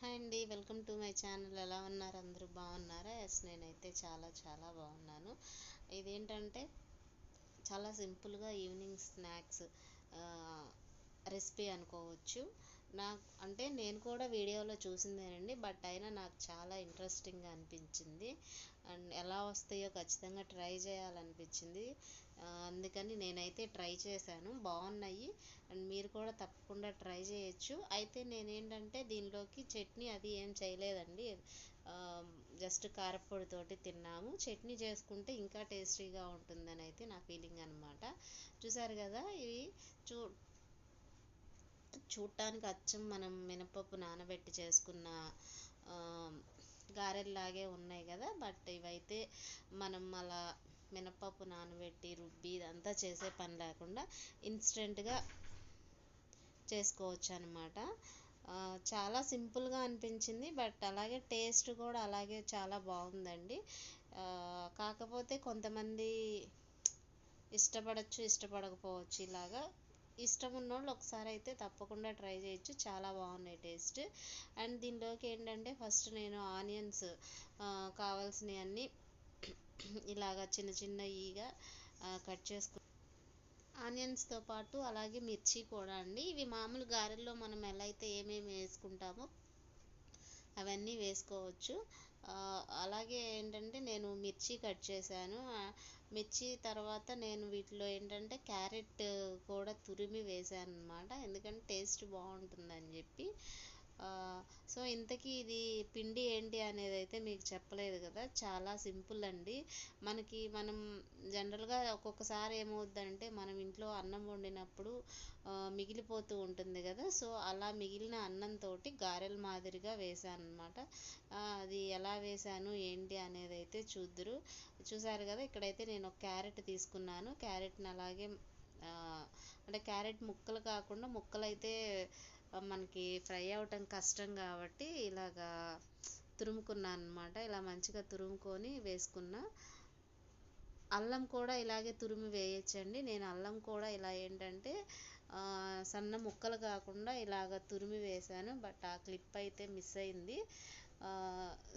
Hi అండి welcome to my channel. ఎలా ఉన్నారు? అందరూ బాగున్నారా? ఎస్ నేనైతే చాలా చాలా బాగున్నాను. ఇదేంటంటే చాలా సింపుల్గా ఈవినింగ్ స్నాక్స్ రెసిపీ అనుకోవచ్చు. నాకు అంటే నేను కూడా వీడియోలో చూసిందేనండి బట్ అయినా నాకు చాలా ఇంట్రెస్టింగ్గా అనిపించింది. అండ్ ఎలా వస్తాయో ఖచ్చితంగా ట్రై చేయాలనిపించింది. అందుకని నేనైతే ట్రై చేశాను. బాగున్నాయి. అండ్ మీరు కూడా తప్పకుండా ట్రై చేయొచ్చు. అయితే నేనేంటంటే దీనిలోకి చట్నీ అది ఏం చేయలేదండి. జస్ట్ కారపొడితోటి తిన్నాము. చట్నీ చేసుకుంటే ఇంకా టేస్టీగా ఉంటుందని అయితే నా ఫీలింగ్ అనమాట చూసారు కదా ఇవి చూ చూడటానికి అచ్చం మనం మినపప్పు నానబెట్టి చేసుకున్న గారెల్లాగే ఉన్నాయి కదా. బట్ ఇవైతే మనం అలా మినపప్పు నానబెట్టి రుబ్బి ఇదంతా చేసే పని లేకుండా ఇన్స్టెంట్గా చేసుకోవచ్చు అనమాట చాలా సింపుల్గా అనిపించింది. బట్ అలాగే టేస్ట్ కూడా అలాగే చాలా బాగుందండి. కాకపోతే కొంతమంది ఇష్టపడచ్చు ఇష్టపడకపోవచ్చు ఇలాగా. ఇష్టం ఉన్నోళ్ళు ఒకసారి అయితే తప్పకుండా ట్రై చేయొచ్చు. చాలా బాగున్నాయి టేస్ట్. అండ్ దీనిలోకి ఏంటంటే ఫస్ట్ నేను ఆనియన్స్ కావాల్సినవి అన్నీ ఇలాగా చిన్న ఈగా కట్ చేసుకు ఆనియన్స్తో పాటు అలాగే మిర్చి కూడా అండి. ఇవి మామూలు గారెల్లో మనం ఎలా అయితే ఏమేమి వేసుకుంటామో అవన్నీ వేసుకోవచ్చు. అలాగే ఏంటంటే నేను మిర్చి కట్ చేశాను. మిర్చి తర్వాత నేను వీటిలో ఏంటంటే క్యారెట్ కూడా తురిమి వేసాను అనమాట ఎందుకంటే టేస్ట్ బాగుంటుందని చెప్పి. సో ఇంతకీ ఇది పిండి ఏంటి అనేది అయితే మీకు చెప్పలేదు కదా. చాలా సింపుల్ అండి. మనకి మనం జనరల్గా ఒక్కొక్కసారి ఏమవుద్దంటే మనం ఇంట్లో అన్నం వండినప్పుడు మిగిలిపోతూ ఉంటుంది కదా. సో అలా మిగిలిన అన్నంతో గారెల మాదిరిగా వేసాను అనమాట అది ఎలా వేసాను ఏంటి అనేది అయితే చూద్దరు. చూసారు కదా ఇక్కడైతే నేను ఒక క్యారెట్ తీసుకున్నాను. క్యారెట్ని అలాగే అంటే క్యారెట్ ముక్కలు కాకుండా ముక్కలు అయితే మనకి ఫ్రై అవ్వటం కష్టం కాబట్టి ఇలాగా తురుముకున్నాను అనమాట ఇలా మంచిగా తురుముకొని వేసుకున్నా అల్లం కూడా ఇలాగే తురిమి వేయచ్చండి. నేను అల్లం కూడా ఇలా ఏంటంటే సన్న ముక్కలు కాకుండా ఇలాగ తురిమి వేశాను. బట్ ఆ క్లిప్ అయితే మిస్ అయింది.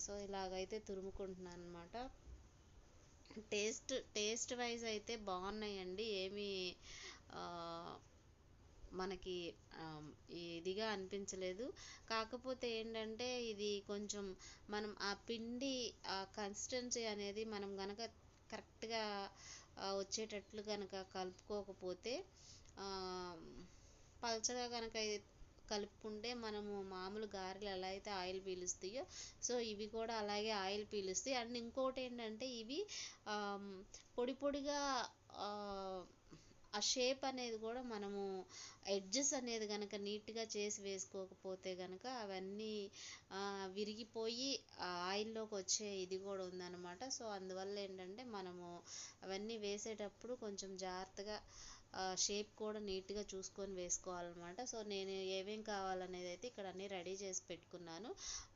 సో ఇలాగైతే తురుముకుంటున్నాను అనమాట టేస్ట్ టేస్ట్ వైజ్ అయితే బాగున్నాయండి. ఏమీ మనకి ఇదిగా అనిపించలేదు. కాకపోతే ఏంటంటే ఇది కొంచెం మనం ఆ పిండి ఆ కన్సిస్టెన్సీ అనేది మనం కనుక కరెక్ట్గా వచ్చేటట్లు కనుక కలుపుకోకపోతే పలచగా కనుక కలుపుకుంటే మనము మామూలు గారెలు ఎలా అయితే ఆయిల్ పీలుస్తాయో సో ఇవి కూడా అలాగే ఆయిల్ పీలుస్తాయి. అండ్ ఇంకోటి ఏంటంటే ఇవి పొడి పొడిగా ఆ షేప్ అనేది కూడా మనము ఎడ్జెస్ అనేది కనుక నీట్గా చేసి వేసుకోకపోతే కనుక అవన్నీ విరిగిపోయి ఆయిల్లోకి వచ్చే ఇది కూడా ఉందన్నమాట. సో అందువల్ల ఏంటంటే మనము అవన్నీ వేసేటప్పుడు కొంచెం జాగ్రత్తగా షేప్ కూడా నీట్గా చూసుకొని వేసుకోవాలన్నమాట. సో నేను ఏమేం కావాలనేది అయితే ఇక్కడ అన్నీ రెడీ చేసి పెట్టుకున్నాను.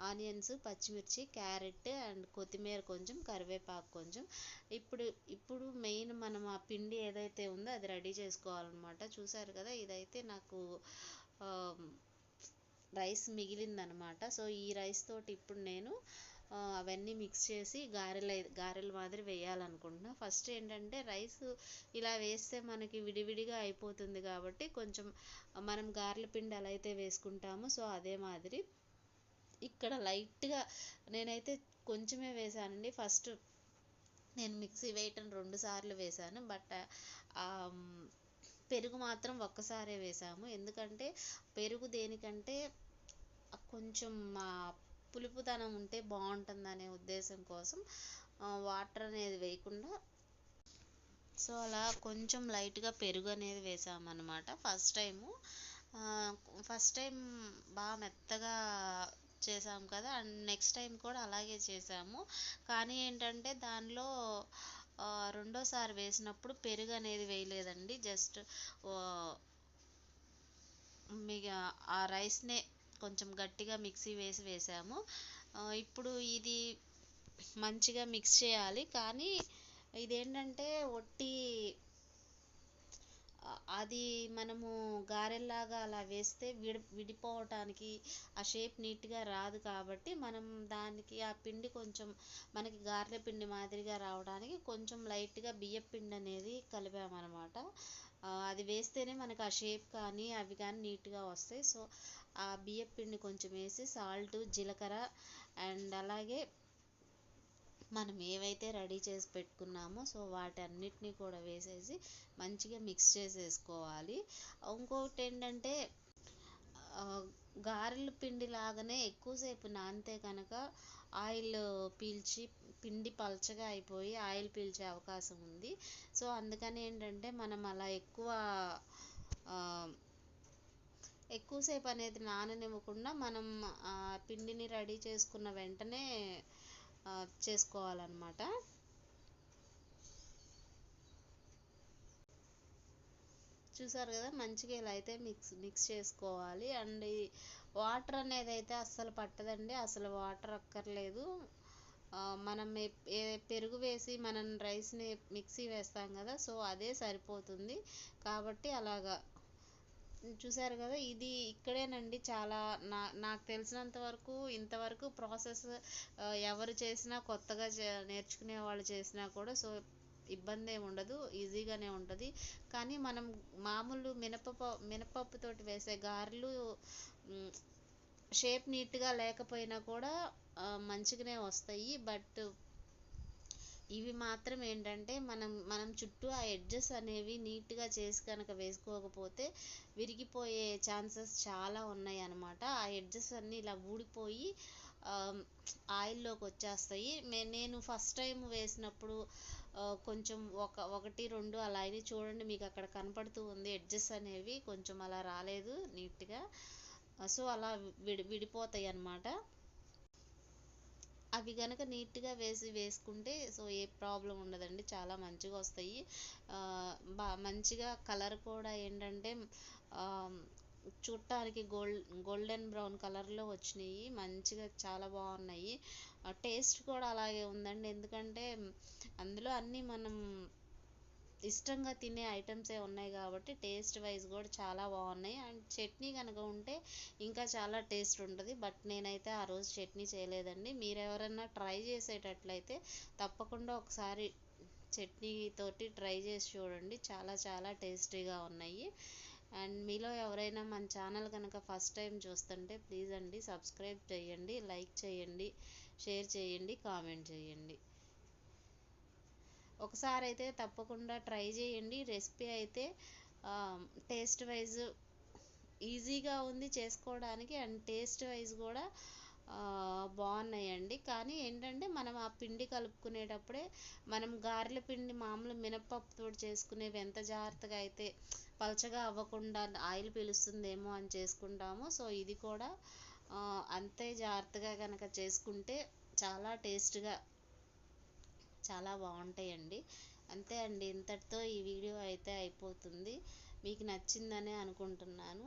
ఆనియన్స్ పచ్చిమిర్చి క్యారెట్ అండ్ కొత్తిమీర కొంచెం కరివేపాకు కొంచెం. ఇప్పుడు ఇప్పుడు మెయిన్ మనం ఆ పిండి ఏదైతే ఉందో అది రెడీ చేసుకోవాలన్నమాట. చూసారు కదా ఇదైతే నాకు రైస్ మిగిలిందనమాట సో ఈ రైస్ తోటి ఇప్పుడు నేను అవన్నీ మిక్స్ చేసి గారెలు గారెల మాదిరి వేయాలనుకుంటున్నా. ఫస్ట్ ఏంటంటే రైస్ ఇలా వేస్తే మనకి విడివిడిగా అయిపోతుంది కాబట్టి కొంచెం మనం గారెల పిండి ఎలా అయితే వేసుకుంటామో సో అదే మాదిరి. ఇక్కడ లైట్గా నేనైతే కొంచెమే వేసానండి. ఫస్ట్ నేను మిక్సీ వేయటం రెండు సార్లు వేసాను. బట్ పెరుగు మాత్రం ఒక్కసారే వేసాము. ఎందుకంటే పెరుగు దేనికంటే కొంచెం పులుపుదనం ఉంటే బాగుంటుందనే ఉద్దేశం కోసం వాటర్ అనేది వేయకుండా సో అలా కొంచెం లైట్గా పెరుగు అనేది వేసామన్నమాట ఫస్ట్ టైము ఫస్ట్ టైం బాగా మెత్తగా చేసాం కదా అండ్ నెక్స్ట్ టైం కూడా అలాగే చేసాము. కానీ ఏంటంటే దానిలో రెండోసారి వేసినప్పుడు పెరుగు అనేది వేయలేదండి జస్ట్ మీ ఆ రైస్నే కొంచెం గట్టిగా మిక్సీ వేసి వేసాము. ఇప్పుడు ఇది మంచిగా మిక్స్ చేయాలి. కానీ ఇదేంటంటే ఒట్టి అది మనము గారెల్లాగా అలా వేస్తే విడి విడిపోవటానికి ఆ షేప్ నీట్గా రాదు కాబట్టి మనం దానికి ఆ పిండి కొంచెం మనకి గారెల పిండి మాదిరిగా రావడానికి కొంచెం లైట్గా బియ్యం పిండి అనేది కలిపామన్నమాట. అది వేస్తేనే మనకు ఆ షేప్ కానీ అవి కానీ నీట్గా వస్తాయి. సో ఆ బియ్యం పిండి కొంచెం వేసి సాల్ట్ జీలకర్ర అండ్ అలాగే మనం ఏవైతే రెడీ చేసి పెట్టుకున్నామో సో వాటన్నిటిని కూడా వేసేసి మంచిగా మిక్స్ చేసేసుకోవాలి. ఇంకొకటి ఏంటంటే గారెల పిండి లాగానే ఎక్కువసేపు నానితే కనుక ఆయిల్ పీల్చి పిండి పలచగా అయిపోయి ఆయిల్ పీల్చే అవకాశం ఉంది. సో అందుకని ఏంటంటే మనం అలా ఎక్కువ ఎక్కువసేపు అనేది నాననివ్వకుండా మనం పిండిని రెడీ చేసుకున్న వెంటనే చేసుకోవాలన్నమాట. చూసారు కదా మంచిగా ఇలా అయితే మిక్స్ మిక్స్ చేసుకోవాలి. అండ్ వాటర్ అనేది అయితే అస్సలు పట్టదండి అసలు వాటర్ అక్కర్లేదు. మనం పెరుగు వేసి మనం రైస్ని మిక్సీ వేస్తాం కదా సో అదే సరిపోతుంది. కాబట్టి అలాగా చూసారు కదా ఇది ఇక్కడేనండి చాలా నా నాకు తెలిసినంత వరకు ఇంతవరకు ప్రాసెస్ ఎవరు చేసినా కొత్తగా నేర్చుకునే వాళ్ళు చేసినా కూడా సో ఇబ్బంది ఏమి ఉండదు ఈజీగానే ఉంటుంది. కానీ మనం మామూలు మినపప్పు మినపప్పుతోటి వేసే గారెలు షేప్ నీట్గా లేకపోయినా కూడా మంచిగానే వస్తాయి. బట్ ఇవి మాత్రం ఏంటంటే మనం మనం చుట్టూ ఆ ఎడ్జెస్ అనేవి నీట్గా చేసి కనుక వేసుకోకపోతే విరిగిపోయే ఛాన్సెస్ చాలా ఉన్నాయి అన్నమాట. ఆ ఎడ్జెస్ అన్నీ ఇలా ఊడిపోయి ఆయిల్లోకి వచ్చేస్తాయి. నేను ఫస్ట్ టైం వేసినప్పుడు కొంచెం ఒక ఒకటి రెండు అలా అయినాయి. చూడండి మీకు అక్కడ కనపడుతూ ఉంది. ఎడ్జెస్ అనేవి కొంచెం అలా రాలేదు నీట్గా. సో అలా విడి విడిపోతాయి అన్నమాట. అవి కనుక నీట్గా వేసి వేసుకుంటే సో ఏ ప్రాబ్లం ఉండదండి. చాలా మంచిగా వస్తాయి. బా మంచిగా కలర్ కూడా ఏంటంటే చూడటానికి గోల్డ్ గోల్డెన్ బ్రౌన్ కలర్లో వచ్చినాయి. మంచిగా చాలా బాగున్నాయి. టేస్ట్ కూడా అలాగే ఉందండి. ఎందుకంటే అందులో అన్నీ మనం ఇష్టంగా తినే ఐటమ్సే ఉన్నాయి కాబట్టి టేస్ట్ వైజ్ కూడా చాలా బాగున్నాయి. అండ్ చట్నీ కనుక ఉంటే ఇంకా చాలా టేస్ట్ ఉంటుంది. బట్ నేనైతే ఆ రోజు చట్నీ చేయలేదండి. మీరు ఎవరైనా ట్రై చేసేటట్లయితే తప్పకుండా ఒకసారి చట్నీ తోటి ట్రై చేసి చూడండి. చాలా చాలా టేస్టీగా ఉన్నాయి. అండ్ మీలో ఎవరైనా మన ఛానల్ కనుక ఫస్ట్ టైం చూస్తుంటే ప్లీజ్ అండి సబ్స్క్రైబ్ చేయండి లైక్ చేయండి షేర్ చేయండి కామెంట్ చేయండి. ఒకసారి అయితే తప్పకుండా ట్రై చేయండి. రెసిపీ అయితే టేస్ట్ వైజ్ ఈజీగా ఉంది చేసుకోవడానికి అండ్ టేస్ట్ వైజ్ కూడా బాగున్నాయండి. కానీ ఏంటంటే మనం ఆ పిండి కలుపుకునేటప్పుడే మనం గారెల పిండి మామూలు మినపప్పుతో చేసుకునేవి ఎంత జాగ్రత్తగా అయితే పలచగా అవ్వకుండా ఆయిల్ పీలుస్తుందేమో అని చేసుకుంటాము. సో ఇది కూడా అంతే జాగ్రత్తగా కనుక చేసుకుంటే చాలా టేస్ట్గా చాలా బాగుంటాయండి. అంతే అండి ఇంతటితో ఈ వీడియో అయితే అయిపోతుంది. మీకు నచ్చిందని అనుకుంటున్నాను.